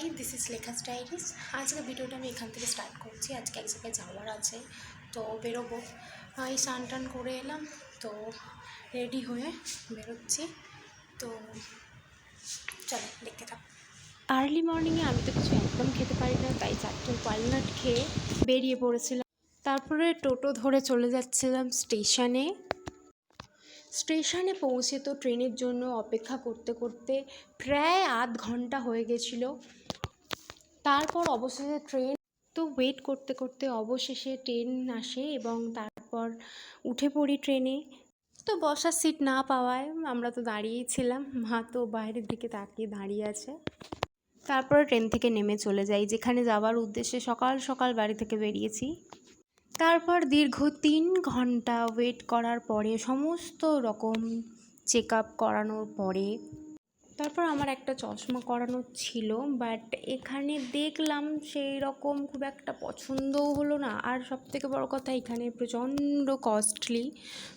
Hi this is Lekha diaries আজকে ভিডিওটা আমি এখান থেকে স্টার্ট করছি। আজকে এক জায়গায় যাওয়ার আছে। তো বেরোবো। এই স্নান টান করে এলাম। তো রেডি হয়ে বেরোচ্ছি। তো চলো, দেখতে থাক। আর্লি মর্নিংয়ে আমি তো কিছু একদম খেতে পারি না, তাই চারটে ওয়ালনাট খেয়ে বেরিয়ে পড়েছিলাম। তারপরে টোটো ধরে চলে যাচ্ছিলাম স্টেশনে স্টেশনে পৌঁছে তো ট্রেনের জন্য অপেক্ষা করতে করতে প্রায় আধ ঘণ্টা হয়ে গেছিল। তারপর অবশেষে ট্রেন তো ওয়েট করতে করতে অবশেষে ট্রেন আসে এবং তারপর উঠে পড়ি ট্রেনে। তো বসার সিট না পাওয়ায় আমরা তো দাঁড়িয়েই ছিলাম। মা তো বাইরের দিকে তাকিয়ে দাঁড়িয়ে আছে। তারপরে ট্রেন থেকে নেমে চলে যাই, যেখানে যাওয়ার উদ্দেশ্যে সকাল সকাল বাড়ি থেকে বেরিয়েছি। তারপর দীর্ঘ তিন ঘণ্টা ওয়েট করার পরে সমস্ত রকম চেক আপ করানোর পরে তারপর আমার একটা চশমা করানো ছিল বাট এখানে দেখলাম সেই রকম খুব একটা পছন্দও হলো না। আর সব থেকে বড় কথা, এখানে প্রচণ্ড কস্টলি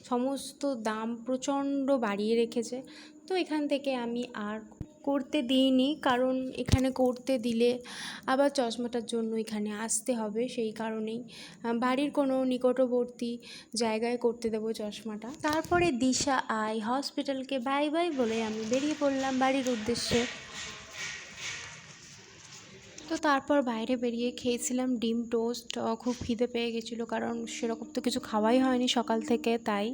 সমস্ত দাম প্রচণ্ড বাড়িয়ে রেখেছে। তো এখান থেকে আমি আর করতে দিইনি, কারণ এখানে করতে দিলে আবার চশমাটার জন্য এখানে আসতে হবে, সেই কারণেই বাড়ির কোনো নিকটবর্তী জায়গায় করতে দেবো চশমাটা। তারপরে দিশা আই হসপিটালকে বাই বাই বলে আমি বেরিয়ে পড়লাম বাড়ির উদ্দেশ্যে। তো তারপর বাইরে বেরিয়ে খেয়েছিলাম ডিম টোস্ট খুব খিদে পেয়ে গেছিল, কারণ সেরকম তো কিছু খাওয়াই হয়নি সকাল থেকে, তাই।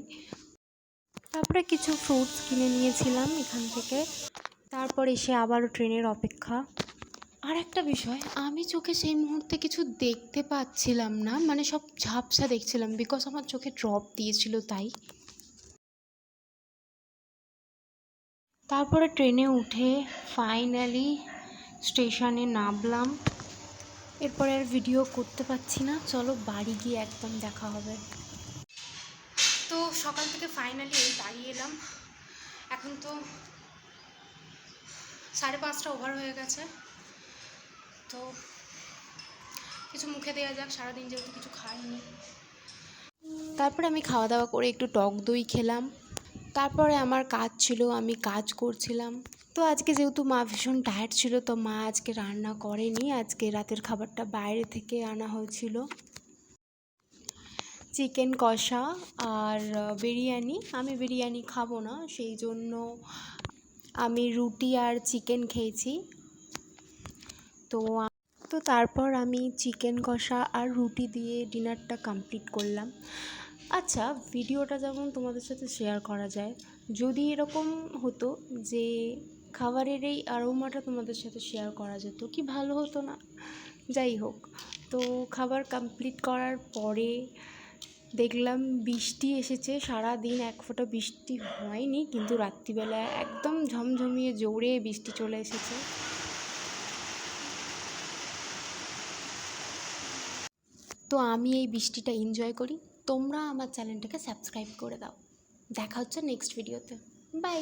তারপরে কিছু ফ্রুটস কিনে নিয়েছিলাম এখান থেকে। তারপর এসে আবারও ট্রেনের অপেক্ষা। আর একটা বিষয়, আমি চোখে সেই মুহূর্তে কিছু দেখতে পাচ্ছিলাম না মানে সব ঝাপসা দেখছিলাম বিকজ আমার চোখে ড্রপ দিয়েছিল তাই। তারপরে ট্রেনে উঠে ফাইনালি স্টেশনে নামলাম। এরপরে আর ভিডিও করতে পারছি না, চলো বাড়ি গিয়ে একদম দেখা হবে। তো সকাল থেকে ফাইনালি এই বাড়ি এলাম। এখন তো সাড়ে পাঁচটা ওভার হয়ে গেছে। তো কিছু মুখে দেওয়া যাক, সারাদিন যেহেতু কিছু খাইনি। তারপরে আমি খাওয়া দাওয়া করে একটু টক দই খেলাম। তারপরে আমার কাজ ছিল, আমি কাজ করছিলাম। তো আজকে যেহেতু মা ভীষণ টায়ার্ড ছিল, তো মা আজকে রান্না করেনি। আজকে রাতের খাবারটা বাইরে থেকে আনা হয়েছিল। চিকেন কষা আর বিরিয়ানি। আমি বিরিয়ানি খাব না, সেই জন্য আমি রুটি আর চিকেন খেয়েছি। তো তো তারপর আমি চিকেন কষা আর রুটি দিয়ে ডিনারটা কমপ্লিট করলাম। আচ্ছা ভিডিওটা যেমন তোমাদের সাথে শেয়ার করা যায়, যদি এরকম হতো যে খাবারের এই আরোমাটা তোমাদের সাথে শেয়ার করা যেত, কি ভালো হতো না? যাই হোক, তো খাবার কমপ্লিট করার পরে দেখলাম বৃষ্টি এসেছে সারা দিন এক ফোঁটা বৃষ্টি হয়নি, কিন্তু রাত্রিবেলা একদম ঝমঝমিয়ে জোরে বৃষ্টি চলে এসেছে। তো আমি এই বৃষ্টিটা এনজয় করি। তোমরা আমার চ্যানেলটাকে সাবস্ক্রাইব করে দাও। দেখা হচ্ছে নেক্সট ভিডিওতে বাই